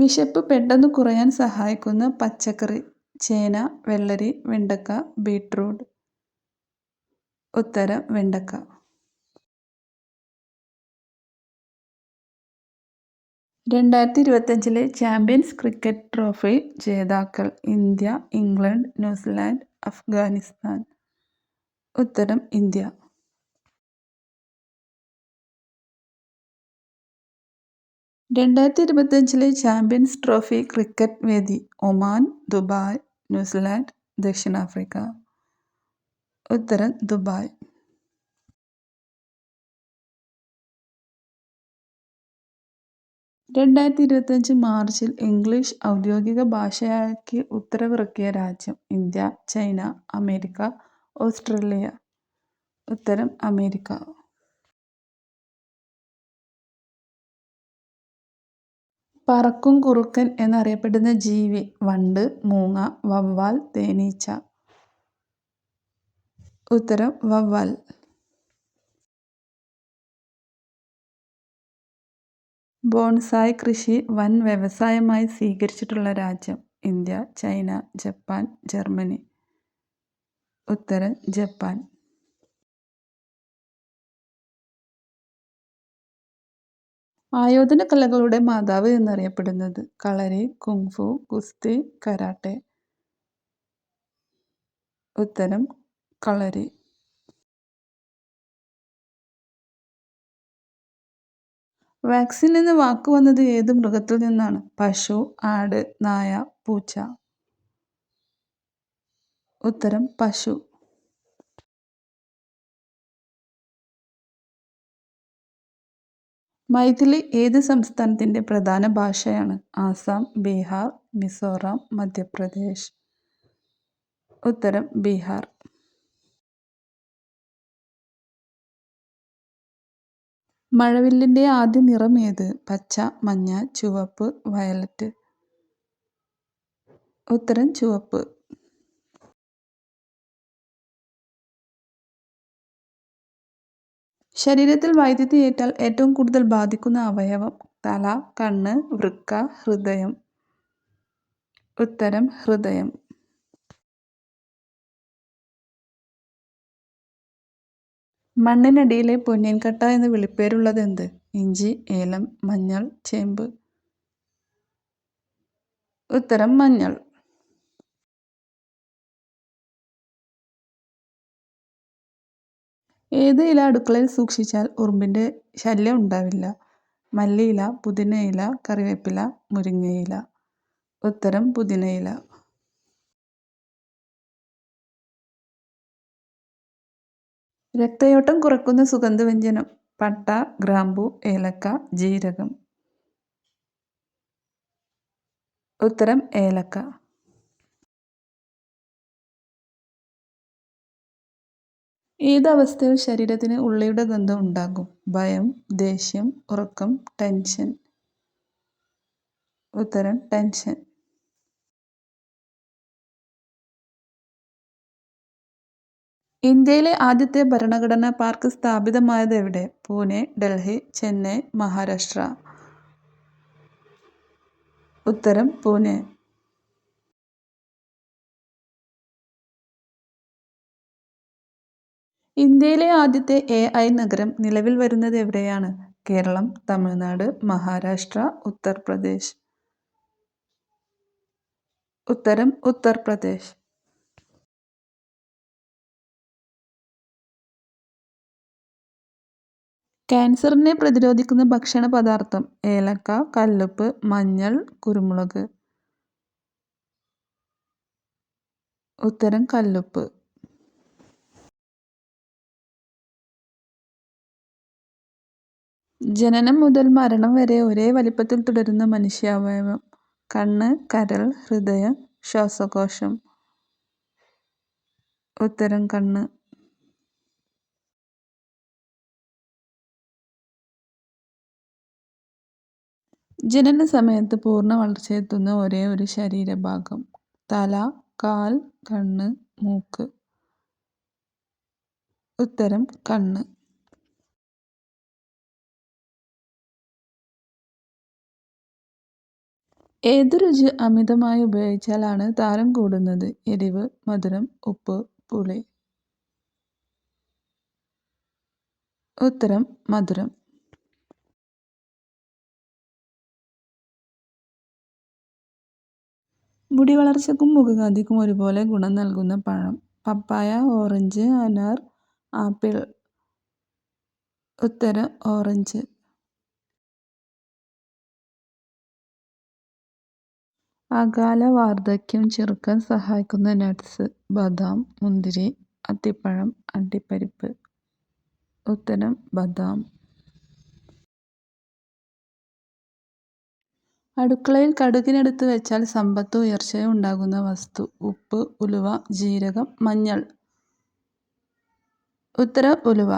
വിശപ്പ് പെട്ടെന്ന് കുറയാൻ സഹായിക്കുന്ന പച്ചക്കറി ചേന വെള്ളരി വെണ്ടക്ക ബീട്രൂട്ട്. ഉത്തരം വെണ്ടക്ക. രണ്ടായിരത്തി ഇരുപത്തഞ്ചിലെ ചാമ്പ്യൻസ് ക്രിക്കറ്റ് ട്രോഫി ജേതാക്കൾ India England New Zealand Afghanistan. ഉത്തരം ഇന്ത്യ. രണ്ടായിരത്തി ഇരുപത്തഞ്ചിലെ ചാമ്പ്യൻസ് ട്രോഫി ക്രിക്കറ്റ് വേദി ഒമാൻ ദുബായ് ന്യൂസിലാൻഡ് ദക്ഷിണാഫ്രിക്ക. ഉത്തരം ദുബായ്. രണ്ടായിരത്തി ഇരുപത്തഞ്ച് മാർച്ചിൽ ഇംഗ്ലീഷ് ഔദ്യോഗിക ഭാഷയാക്കി ഉത്തരവിറക്കിയ രാജ്യം ഇന്ത്യ ചൈന അമേരിക്ക ഓസ്ട്രേലിയ. ഉത്തരം അമേരിക്ക. പറക്കും കുറുക്കൻ എന്നറിയപ്പെടുന്ന ജീവി വണ്ട് മൂങ്ങ വവ്വാൽ തേനീച്ച. ഉത്തരം വവ്വാൽ. ബോൺസായ് കൃഷി വൻ വ്യവസായമായി സ്വീകരിച്ചിട്ടുള്ള രാജ്യം ഇന്ത്യ ചൈന ജപ്പാൻ ജർമ്മനി. ഉത്തരം ജപ്പാൻ. ആയോധന കലകളുടെ മാതാവ് എന്നറിയപ്പെടുന്നത് കളരി കുങ്ഫു ഗുസ്തി കരാട്ടെ. ഉത്തരം കളരി. വാക്സിൻ എന്ന വാക്ക് വന്നത് ഏത് മൃഗത്തിൽ നിന്നാണ്? പശു ആട് നായ പൂച്ച. ഉത്തരം പശു. മൈഥിലി ഏത് സംസ്ഥാനത്തിന്റെ പ്രധാന ഭാഷയാണ്? ആസാം ബീഹാർ മിസോറാം മധ്യപ്രദേശ്. ഉത്തരം ബീഹാർ. മഴവില്ലിന്റെ ആദ്യ നിറം ഏത്? പച്ച മഞ്ഞ ചുവപ്പ് വയലറ്റ്. ഉത്തരം ചുവപ്പ്. ശരീരത്തിൽ വൈദ്യുതി ഏറ്റാൽ ഏറ്റവും കൂടുതൽ ബാധിക്കുന്ന അവയവം തല കണ്ണ് വൃക്ക ഹൃദയം. ഉത്തരം ഹൃദയം. മണ്ണിനടിയിലെ പൊന്നിൻകട്ട എന്ന് വിളിപ്പേരുള്ളത് എന്ത് ഇഞ്ചി ഏലം മഞ്ഞൾ ചേമ്പ്. ഉത്തരം മഞ്ഞൾ. ഏത് ഇല അടുക്കളയിൽ സൂക്ഷിച്ചാൽ ഉറുമ്പിന്റെ ശല്യം ഉണ്ടാവില്ല? മല്ലിയില പുതിനയില കറിവേപ്പില മുരിങ്ങയില. ഉത്തരം പുതിനയില. രക്തയോട്ടം കുറക്കുന്ന സുഗന്ധവ്യഞ്ജനം. പട്ട ഗ്രാമ്പു ഏലക്ക ജീരകം. ഉത്തരം ഏലക്ക. ഏതവസ്ഥയിൽ ശരീരത്തിന് ഉള്ളിയുടെ ഗന്ധം ഉണ്ടാകും? ഭയം ദേഷ്യം ഉറക്കം ടെൻഷൻ. ഉത്തരം ടെൻഷൻ. ഇന്ത്യയിലെ ആദ്യത്തെ ഭരണഘടനാ പാർക്ക് സ്ഥാപിതമായത് എവിടെ? പൂനെ ഡൽഹി ചെന്നൈ മഹാരാഷ്ട്ര. ഉത്തരം പൂനെ. ഇന്ത്യയിലെ ആദ്യത്തെ എ ഐ നഗരം നിലവിൽ വരുന്നത് എവിടെയാണ്? കേരളം തമിഴ്നാട് മഹാരാഷ്ട്ര ഉത്തർപ്രദേശ്. ഉത്തരം ഉത്തർപ്രദേശ്. ക്യാൻസറിനെ പ്രതിരോധിക്കുന്ന ഭക്ഷണ പദാർത്ഥം ഏലക്ക കല്ലുപ്പ് മഞ്ഞൾ കുരുമുളക്. ഉത്തരം കല്ലുപ്പ്. ജനനം മുതൽ മരണം വരെ ഒരേ വലിപ്പത്തിൽ തുടരുന്ന മനുഷ്യാവയവം. കണ്ണ് കരൾ ഹൃദയം ശ്വാസകോശം. ഉത്തരം കണ്ണ്. ജനന സമയത്ത് പൂർണ വളർച്ചയെത്തുന്ന ഒരേ ഒരു ശരീരഭാഗം. തല കാൽ കണ്ണ് മൂക്ക്. ഉത്തരം കണ്ണ്. ഏതു രുചി അമിതമായി ഉപയോഗിച്ചാലാണ് താരം കൂടുന്നത്? എരിവ് മധുരം ഉപ്പ് പുളി. ഉത്തരം മധുരം. മുടി വളർച്ചക്കും മുഖകാന്തിക്കും ഒരുപോലെ ഗുണം നൽകുന്ന പഴം. പപ്പായ ഓറഞ്ച് അനാർ ആപ്പിൾ. ഉത്തരം ഓറഞ്ച്. അകാല വാർദ്ധക്യം ചെറുക്കാൻ സഹായിക്കുന്ന നട്ട്സ് ബദാം മുന്തിരി അത്തിപ്പഴം അണ്ടിപ്പരിപ്പ്. ഉത്തരം ബദാം. അടുക്കളയിൽ കടുകിനടുത്ത് വെച്ചാൽ സമ്പത്ത് ഉയർച്ചയും ഉണ്ടാകുന്ന വസ്തു. ഉപ്പ് ഉലുവ ജീരകം മഞ്ഞൾ. ഉത്തരം ഉലുവ.